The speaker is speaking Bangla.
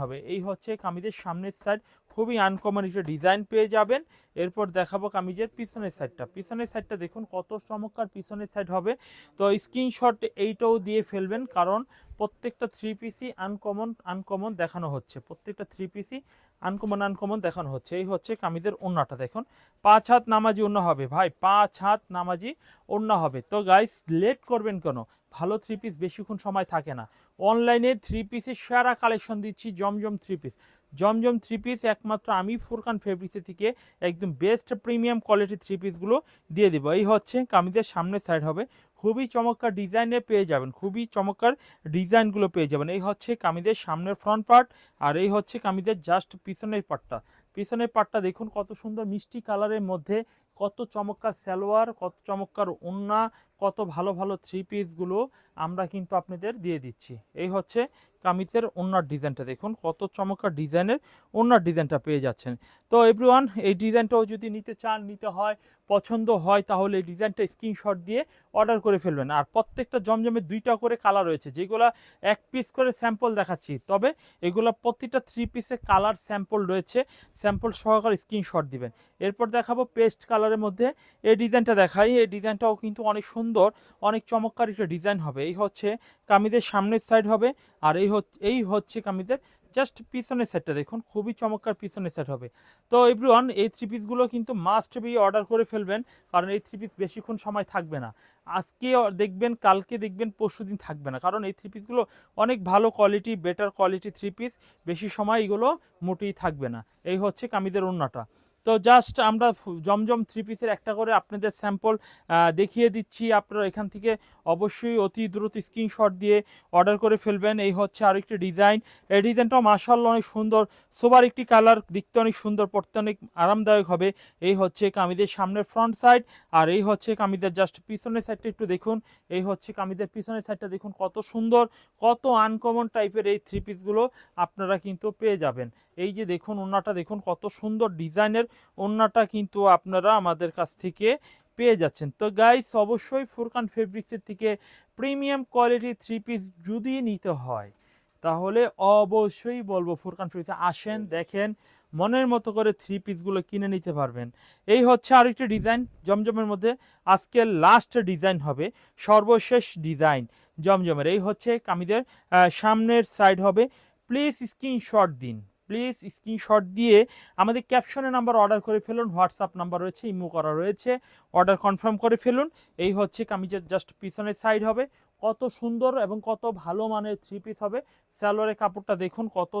হবে। এই হচ্ছে কামিদের সামনের সাইড খুবই আনকমন একটা ডিজাইন পেয়ে যাবেন। এরপর দেখাবো কামিজের পিছনের সাইডটা পিছনের সাইডটা দেখুন কত চমৎকার পিছনের সাইড হবে। তো স্ক্রিনশট এইটাও দিয়ে ফেলবেন, কারণ প্রত্যেকটা থ্রি পিসি আনকমন আনকমন দেখানো হচ্ছে। প্রত্যেকটা থ্রি পিসি আনকমন আনকমন দেখানো হচ্ছে। এই হচ্ছে কামিজের ওন্নাটা, দেখুন। পাঁচ হাত নামাজি ওন্না হবে। ভাই, পাঁচ হাত নামাজি ওন্না হবে। তো গাইস লেট করবেন কেন? ভালো থ্রি পিস বেশিক্ষণ সময় থাকে না। অনলাইনে থ্রি পিসের সেরা কালেকশন দিচ্ছি, Zamzam three piece Zamzam three piece একমাত্র আমি ফুরকান ফেব্রিক্সের থেকে একদম বেস্ট প্রিমিয়াম কোয়ালিটি থ্রি পিসগুলো দিয়ে দেবো। এই হচ্ছে কামিজের সামনের সাইড হবে। খুবই চমৎকার ডিজাইনে পেয়ে যাবেন। খুবই চমৎকার ডিজাইনগুলো পেয়ে যাবেন। এই হচ্ছে কামিজের সামনের ফ্রন্ট পার্ট আর এই হচ্ছে কামিজের জাস্ট পিছনের পার্টটা পিছনের পার্টটা দেখুন, কত সুন্দর মিষ্টি কালারের মধ্যে, কত চমৎকার সালোয়ার, কত চমৎকার ওন্না, কত ভালো ভালো থ্রি পিসগুলো আমরা কিন্তু আপনাদের দিয়ে দিচ্ছি। এই হচ্ছে কামিজের ওনার ডিজাইনটা দেখুন, কত চমৎকার ডিজাইনের ওনার ডিজাইনটা পেয়ে যাচ্ছেন। তো এভরিওয়ান এই ডিজাইনটাও যদি নিতে চান, নিতে হয়, পছন্দ হয়, তাহলে এই ডিজাইনটা স্ক্রিনশট দিয়ে অর্ডার করে ফেলবেন। আর প্রত্যেকটা জমজমের দুইটা করে কালার রয়েছে, যেগুলো এক পিস করে স্যাম্পল দেখাচ্ছি। তবে এগুলো প্রতিটা থ্রি পিসে কালার স্যাম্পল রয়েছে স্যাম্পল সহকারে স্ক্রিনশট দিবেন। এরপর দেখাবো পেস্ট কালারের মধ্যে। এই ডিজাইনটা দেখাই। এই ডিজাইনটাও কিন্তু অনেক সুন্দর, অনেক চমৎকার একটা ডিজাইন হবে। এই হচ্ছে কামিজের সামনের সাইড হবে আর এই হচ্ছে এই হচ্ছে কামিজের জাস্ট পিছনের সেটটা দেখুন, খুবই চমৎকার পিছনের সেট হবে। তো এভরিওয়ান, এই থ্রি পিসগুলো কিন্তু মাস্ট বি অর্ডার করে ফেলবেন, কারণ এই থ্রি পিস বেশিক্ষণ সময় থাকবে না। আজকে দেখবেন, কালকে দেখবেন, পরশু দিন থাকবে না। কারণ এই থ্রি পিসগুলো অনেক ভালো quality better quality three piece বেশি সময় এগুলো মোটেই থাকবে না। এই হচ্ছে কামিদের অন্যটা তো জাস্ট আমরা জমজম থ্রি পিসের একটা করে আপনাদের স্যাম্পল দেখিয়ে দিচ্ছি। আপনারা এখান থেকে অবশ্যই অতি দ্রুত স্ক্রিনশট দিয়ে অর্ডার করে ফেলবেন। এই হচ্ছে আর একটি ডিজাইন এই ডিজাইনটাও মার্শাল্লাহ অনেক সুন্দর। সোবার একটি কালার দেখতে অনেক সুন্দর, পড়তে অনেক আরামদায়ক হবে। এই হচ্ছে কামিদের সামনের ফ্রন্ট সাইড আর এই হচ্ছে কামিদের জাস্ট পিছনের সাইডটা একটু দেখুন। এই হচ্ছে কামিদের পিছনের সাইডটা দেখুন, কত সুন্দর, কত আনকমন টাইপের এই থ্রি পিসগুলো আপনারা কিন্তু পেয়ে যাবেন। এই যে দেখুন ওন্নাটা দেখুন, কত সুন্দর ডিজাইনের ওন্নাটা কিন্তু আপনারা আমাদের কাছ থেকে পেয়ে যাচ্ছেন। তো গাইস অবশ্যই ফুরকান ফেব্রিক্সের থেকে প্রিমিয়াম কোয়ালিটি থ্রি পিস যদি নিতে হয় তাহলে অবশ্যই বলব ফুরকান ফেব্রিক্সে আসেন দেখেন মনের মতো করে থ্রি পিসগুলো কিনে নিতে পারবেন। এই হচ্ছে আরেকটি ডিজাইন জমজমের মধ্যে আজকের লাস্ট ডিজাইন হবে সর্বশেষ ডিজাইন জমজমের। এই হচ্ছে কামিজের আহ, সামনের সাইড হবে। প্লিজ স্ক্রিনশট দিন। প্লিজ স্ক্রিনশট দিয়ে আমাদের ক্যাপশনে নাম্বার অর্ডার করে ফেলুন, হোয়াটসঅ্যাপ নাম্বার রয়েছে, ইমো করা রয়েছে। অর্ডার কনফার্ম করে ফেলুন। এই হচ্ছে কামিজের জাস্ট পিছনের সাইড হবে। কত সুন্দর এবং কত ভালো মানের থ্রি পিস হবে। স্যালোয়ারের কাপড়টা দেখুন, কত